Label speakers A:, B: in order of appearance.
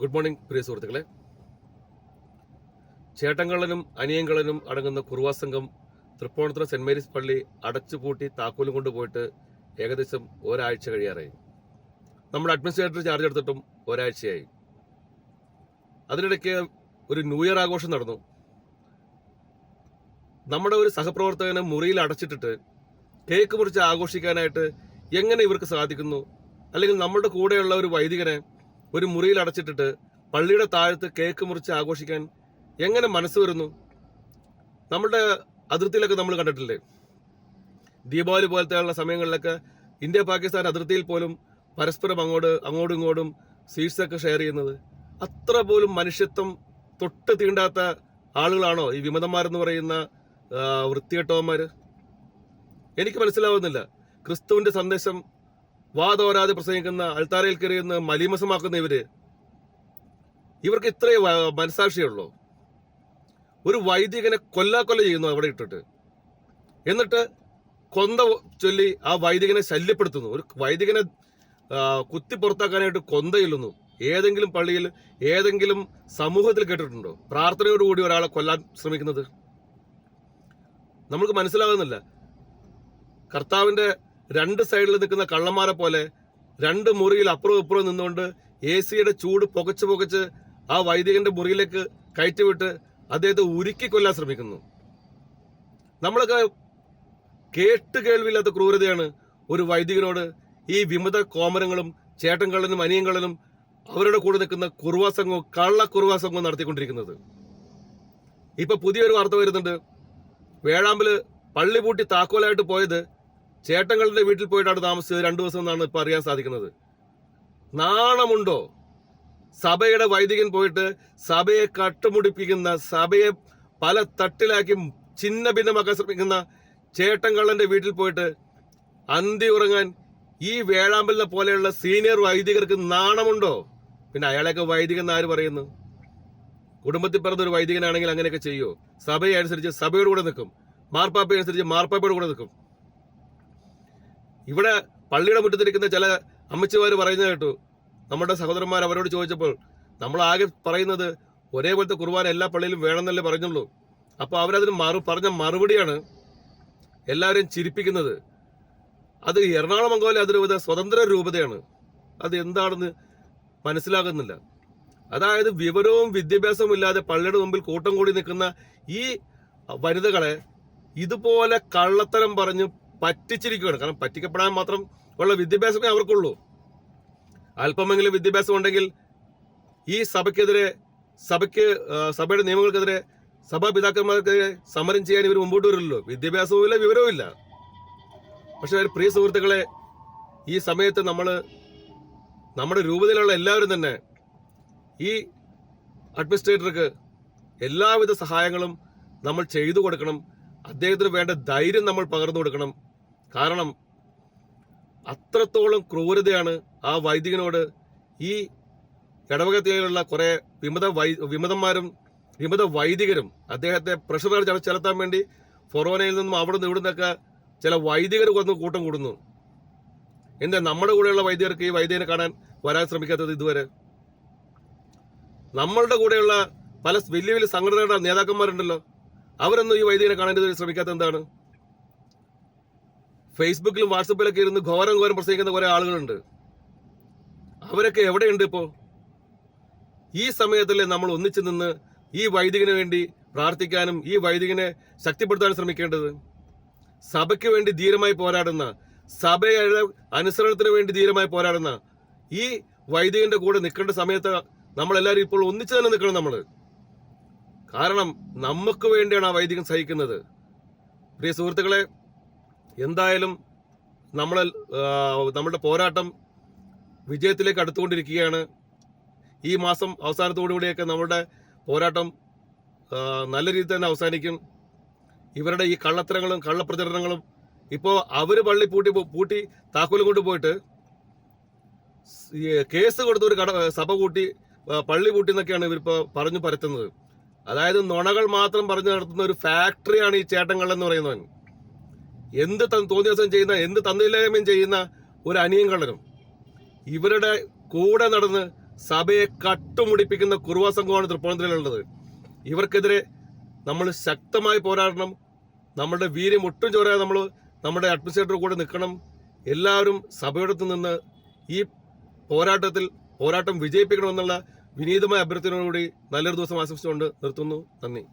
A: Good morning പ്രിയ സുഹൃത്തുക്കളെ. ചേട്ടങ്കള്ളനും അനിയങ്കള്ളനും അടങ്ങുന്ന കുറുവാ സംഘം തൃപ്പൂണിത്തുറ സെന്റ് മേരീസ് പള്ളി അടച്ചുപൂട്ടി താക്കോലും കൊണ്ടുപോയിട്ട് ഏകദേശം ഒരാഴ്ച കഴിയാറായി. നമ്മുടെ അഡ്മിനിസ്ട്രേറ്റർ ചാർജ് എടുത്തിട്ടും ഒരാഴ്ചയായി. അതിനിടയ്ക്ക് ഒരു ന്യൂ ഇയർ ആഘോഷം നടന്നു. നമ്മുടെ ഒരു സഹപ്രവർത്തകനെ മുറിയിൽ അടച്ചിട്ടിട്ട് കേക്ക് മുറിച്ച് ആഘോഷിക്കാനായിട്ട് എങ്ങനെ ഇവർക്ക് സാധിക്കുന്നു? അല്ലെങ്കിൽ നമ്മുടെ കൂടെയുള്ള ഒരു വൈദികനെ ഒരു മുറിയിൽ അടച്ചിട്ടിട്ട് പള്ളിയുടെ താഴത്ത് കേക്ക് മുറിച്ച് ആഘോഷിക്കാൻ എങ്ങനെ മനസ്സ് വരുന്നു? നമ്മുടെ അതിർത്തിയിലൊക്കെ നമ്മൾ കണ്ടിട്ടില്ലേ? ദീപാവലി പോലത്തെയുള്ള സമയങ്ങളിലൊക്കെ ഇന്ത്യ പാകിസ്ഥാൻ അതിർത്തിയിൽ പോലും പരസ്പരം അങ്ങോട്ട് അങ്ങോട്ടും ഇങ്ങോട്ടും സ്വീറ്റ്സ് ഷെയർ ചെയ്യുന്നത്. അത്ര പോലും മനുഷ്യത്വം തൊട്ട് തീണ്ടാത്ത ആളുകളാണോ ഈ വിമതന്മാരെന്ന് പറയുന്ന വൃത്തികെട്ടവന്മാർ എനിക്ക് മനസ്സിലാവുന്നില്ല. ക്രിസ്തുവിന്റെ സന്ദേശം വാതോരാതെ പ്രസംഗിക്കുന്ന അൾത്താരയിൽ കയറിയെന്ന് മലീമസമാക്കുന്ന ഇവർ ഇവർക്ക് ഇത്രയും വ- മനസാക്ഷിയുള്ളൂ. ഒരു വൈദികനെ കൊല്ലാക്കൊല്ല ചെയ്യുന്നു അവിടെ ഇട്ടിട്ട്. എന്നിട്ട് കൊന്ത ചൊല്ലി ആ വൈദികനെ ശല്യപ്പെടുത്തുന്നു. ഒരു വൈദികനെ കുത്തി പുറത്താക്കാനായിട്ട് കൊന്തയില്ലുന്നു ഏതെങ്കിലും പള്ളിയിൽ ഏതെങ്കിലും സമൂഹത്തിൽ കേട്ടിട്ടുണ്ടോ? പ്രാർത്ഥനയോടുകൂടി ഒരാളെ കൊല്ലാൻ ശ്രമിക്കുന്നത്? നമുക്ക് മനസ്സിലാകുന്നില്ല. കർത്താവിന്റെ രണ്ട് സൈഡിൽ നിൽക്കുന്ന കള്ളന്മാരെ പോലെ രണ്ട് മുറിയിൽ അപ്പുറവും ഇപ്പുറവും നിന്നുകൊണ്ട് എ സിയുടെ ചൂട് പുകച്ച് പുകച്ച് ആ വൈദികന്റെ മുറിയിലേക്ക് കയറ്റിവിട്ട് അദ്ദേഹത്തെ ഉരുക്കി കൊല്ലാൻ ശ്രമിക്കുന്നു. നമ്മളൊക്കെ കേട്ട് കേൾവില്ലാത്ത ക്രൂരതയാണ് ഒരു വൈദികനോട് ഈ വിമത കോമരങ്ങളും ചേട്ടൻകള്ളനും അനിയൻകള്ളനും അവരുടെ കൂടെ നിൽക്കുന്ന കുറുവാ സംഘവും കള്ള കുറുവാ സംഘവും നടത്തിക്കൊണ്ടിരിക്കുന്നത്. ഇപ്പൊ പുതിയൊരു വാർത്ത വരുന്നുണ്ട്. വേഴാമ്പൽ പള്ളി പൂട്ടി താക്കോലായിട്ട് പോയത് ചേട്ടങ്ങളുടെ വീട്ടിൽ പോയിട്ടാണ് താമസിച്ചത്. രണ്ടു ദിവസം എന്നാണ് ഇപ്പൊ അറിയാൻ സാധിക്കുന്നത്. നാണമുണ്ടോ? സഭയുടെ വൈദികൻ പോയിട്ട് സഭയെ കട്ടുമുടിപ്പിക്കുന്ന സഭയെ പല തട്ടിലാക്കി ചിന്ന ഭിന്നമാക്കാൻ ശ്രമിക്കുന്ന ചേട്ടൻകള്ളന്റെ വീട്ടിൽ പോയിട്ട് അന്തി ഉറങ്ങാൻ ഈ വേഴാമ്പലിനെ പോലെയുള്ള സീനിയർ വൈദികർക്ക് നാണമുണ്ടോ? പിന്നെ അയാളെയൊക്കെ വൈദികൻ ആര് പറയുന്നു? കുടുംബത്തിൽ പിറന്ന ഒരു വൈദികനാണെങ്കിൽ അങ്ങനെയൊക്കെ ചെയ്യുമോ സഭയെ അനുസരിച്ച് സഭയോട് കൂടെ നിൽക്കും. മാർപ്പാപ്പയെ അനുസരിച്ച് മാർപ്പാപ്പയോട് കൂടെ നിൽക്കും. ഇവിടെ പള്ളിയുടെ മുറ്റത്തിരിക്കുന്ന ചില അമ്മച്ചിമാർ പറയുന്നത് കേട്ടു. നമ്മുടെ സഹോദരന്മാർ അവരോട് ചോദിച്ചപ്പോൾ നമ്മൾ ആകെ പറയുന്നത് ഒരേപോലത്തെ കുർബാന എല്ലാ പള്ളിയിലും വേണമെന്നല്ലേ പറഞ്ഞുള്ളൂ. അപ്പൊ അവരതിന് മറു പറഞ്ഞ മറുപടിയാണ് എല്ലാവരെയും ചിരിപ്പിക്കുന്നത്. അത് എറണാകുളം അങ്കോലെ അതൊരു സ്വതന്ത്ര രൂപതയാണ്. അത് എന്താണെന്ന് മനസ്സിലാകുന്നില്ല. അതായത് വിവരവും വിദ്യാഭ്യാസവും ഇല്ലാതെ പള്ളിയുടെ മുമ്പിൽ കൂട്ടം കൂടി നിൽക്കുന്ന ഈ വനിതകളെ ഇതുപോലെ കള്ളത്തരം പറഞ്ഞ് പറ്റിച്ചിരിക്കുകയാണ് കാരണം പറ്റിക്കപ്പെടാൻ മാത്രം ഉള്ള വിദ്യാഭ്യാസമേ അവർക്കുള്ളൂ. അല്പമെങ്കിലും വിദ്യാഭ്യാസം ഉണ്ടെങ്കിൽ ഈ സഭയ്ക്കെതിരെ സഭയ്ക്ക് സഭയുടെ നിയമങ്ങൾക്കെതിരെ സഭാ പിതാക്കന്മാർക്കെതിരെ സമരം ചെയ്യാൻ ഇവർ മുമ്പോട്ട് വരില്ലല്ലോ. വിദ്യാഭ്യാസവും ഇല്ല വിവരവും ഇല്ല പക്ഷെ പ്രിയ സുഹൃത്തുക്കളെ ഈ സമയത്ത് നമ്മൾ നമ്മുടെ രൂപതയിലുള്ള എല്ലാവരും തന്നെ ഈ അഡ്മിനിസ്ട്രേറ്റർക്ക് എല്ലാവിധ സഹായങ്ങളും നമ്മൾ ചെയ്തു കൊടുക്കണം. അദ്ദേഹത്തിന് വേണ്ട ധൈര്യം നമ്മൾ പകർന്നു കൊടുക്കണം. കാരണം അത്രത്തോളം ക്രൂരതയാണ് ആ വൈദികനോട് ഈ ഇടവകത്തിലുള്ള കുറെ വിമത വൈ വിമതന്മാരും വിമത വൈദികരും അദ്ദേഹത്തെ പ്രഷർ ചെലുത്താൻ വേണ്ടി ഫൊറോനയിൽ നിന്നും അവിടെ നിന്ന് ഇവിടെ നിന്നൊക്കെ ചില വൈദികർ വന്ന് കൂട്ടം കൂടുന്നു. എന്താ നമ്മുടെ കൂടെയുള്ള വൈദികർക്ക് ഈ വൈദികനെ കാണാൻ വരാൻ ശ്രമിക്കാത്തത് ഇതുവരെ? നമ്മളുടെ കൂടെയുള്ള പല വലിയ വലിയ സംഘടനകളുടെ നേതാക്കന്മാരുണ്ടല്ലോ. അവരൊന്നും ഈ വൈദികനെ കാണാൻ ശ്രമിക്കാത്ത എന്താണ്? ഫേസ്ബുക്കിലും വാട്സപ്പിലൊക്കെ ഇരുന്ന് ഘോരം ഘോരം പ്രസംഗിക്കുന്ന കുറെ ആളുകളുണ്ട്. അവരൊക്കെ എവിടെയുണ്ട് ഇപ്പോ? ഈ സമയത്തല്ലേ നമ്മൾ ഒന്നിച്ചു നിന്ന് ഈ വൈദികന് വേണ്ടി പ്രാർത്ഥിക്കാനും ഈ വൈദികനെ ശക്തിപ്പെടുത്താനും ശ്രമിക്കേണ്ടത്? സഭയ്ക്ക് വേണ്ടി ധീരമായി പോരാടുന്ന സഭയുടെ അനുസരണത്തിന് വേണ്ടി ധീരമായി പോരാടുന്ന ഈ വൈദികന്റെ കൂടെ നിൽക്കേണ്ട സമയത്ത് നമ്മളെല്ലാവരും ഇപ്പോൾ ഒന്നിച്ചു തന്നെ നിൽക്കണം നമ്മൾ കാരണം നമുക്ക് വേണ്ടിയാണ് ആ വൈദികൻ സഹിക്കുന്നത്. പ്രിയ സുഹൃത്തുക്കളെ എന്തായാലും നമ്മൾ നമ്മുടെ പോരാട്ടം വിജയത്തിലേക്ക് അടുത്തുകൊണ്ടിരിക്കുകയാണ്. ഈ മാസം അവസാനത്തോടുകൂടിയൊക്കെ നമ്മുടെ പോരാട്ടം നല്ല രീതിയിൽ തന്നെ അവസാനിക്കും. ഇവരുടെ ഈ കള്ളത്തരങ്ങളും കള്ളപ്രചരണങ്ങളും ഇപ്പോൾ അവർ പള്ളി പൂട്ടി പൂട്ടി താക്കോലും കൊണ്ടുപോയിട്ട് കേസ് കൊടുത്ത ഒരു കട സഭ കൂട്ടി പള്ളി പൂട്ടി എന്നൊക്കെയാണ് ഇവരിപ്പോൾ പറഞ്ഞു പരത്തുന്നത്. അതായത് നുണകൾ മാത്രം പറഞ്ഞു നടത്തുന്ന ഒരു ഫാക്ടറിയാണ് ഈ ചേട്ടങ്ങൾ എന്ന് പറയുന്നവൻ. എന്ത് തൻ- തോന്നിയ ദിവസം ചെയ്യുന്ന എന്ത് തന്നില്ലായ്മയും ചെയ്യുന്ന ഒരു അനിയൻ കള്ളനും. ഇവരുടെ കൂടെ നടന്ന് സഭയെ കട്ടുമുടിപ്പിക്കുന്ന കുറുവ സംഘമാണ് തൃപ്പൂണിത്തുറയിലുള്ളത്. ഇവർക്കെതിരെ നമ്മൾ ശക്തമായി പോരാടണം. നമ്മളുടെ വീര്യം ഒട്ടും ചോരാതെ നമ്മൾ നമ്മുടെ അഡ്മിനിസ്ട്രേറ്റർ കൂടെ നിൽക്കണം. എല്ലാവരും സഭയോടത്ത് നിന്ന് ഈ പോരാട്ടത്തിൽ പോരാട്ടം വിജയിപ്പിക്കണമെന്നുള്ള വിനീതമായ അഭ്യർത്ഥനയോടുകൂടി നല്ലൊരു ദിവസം ആശംസിച്ചുകൊണ്ട് നിർത്തുന്നു. നന്ദി.